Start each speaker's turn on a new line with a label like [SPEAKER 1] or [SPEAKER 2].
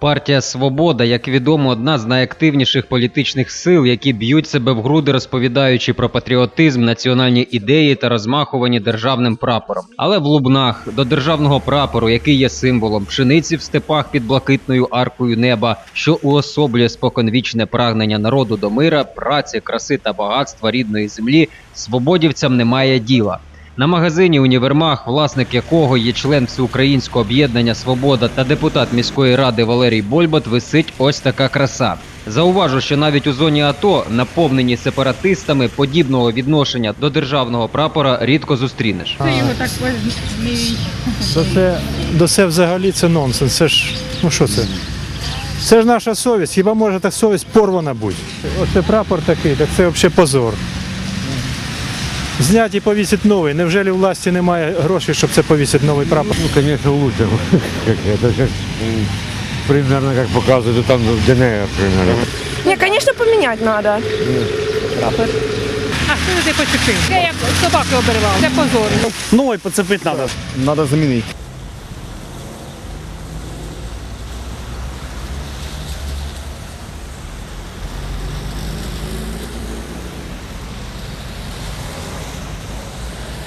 [SPEAKER 1] Партія Свобода, як відомо, одна з найактивніших політичних сил, які б'ють себе в груди, розповідаючи про патріотизм, національні ідеї та розмахувані державним прапором. Але в Лубнах до державного прапору, який є символом пшениці в степах під блакитною аркою неба, що уособлює споконвічне прагнення народу до мира, праці, краси та багатства рідної землі, свободівцям немає діла. На магазині Універмаг, власник якого є член всеукраїнського об'єднання Свобода та депутат міської ради Валерій Больбат, висить ось така краса. Зауважу, що навіть у зоні АТО, наповнені сепаратистами, подібного відношення до державного прапора рідко зустрінеш.
[SPEAKER 2] Це його так.
[SPEAKER 3] Це, до це взагалі це нонсенс. Це ж, ну що це? Це ж наша совість. Хіба може так совість порвана бути? Оце прапор такий, так це взагалі позор. Знять і повісить новий. Невже у власті немає грошей, щоб це повісити новий прапор?
[SPEAKER 4] Ну, звісно, лучше. Это примерно как показывают там в ДНР примерно.
[SPEAKER 5] Не, конечно, поменять надо.
[SPEAKER 2] А що ти почепив? Я як собаки обірвав. Це позор.
[SPEAKER 6] Новий поцепити треба.
[SPEAKER 4] Надо заменить.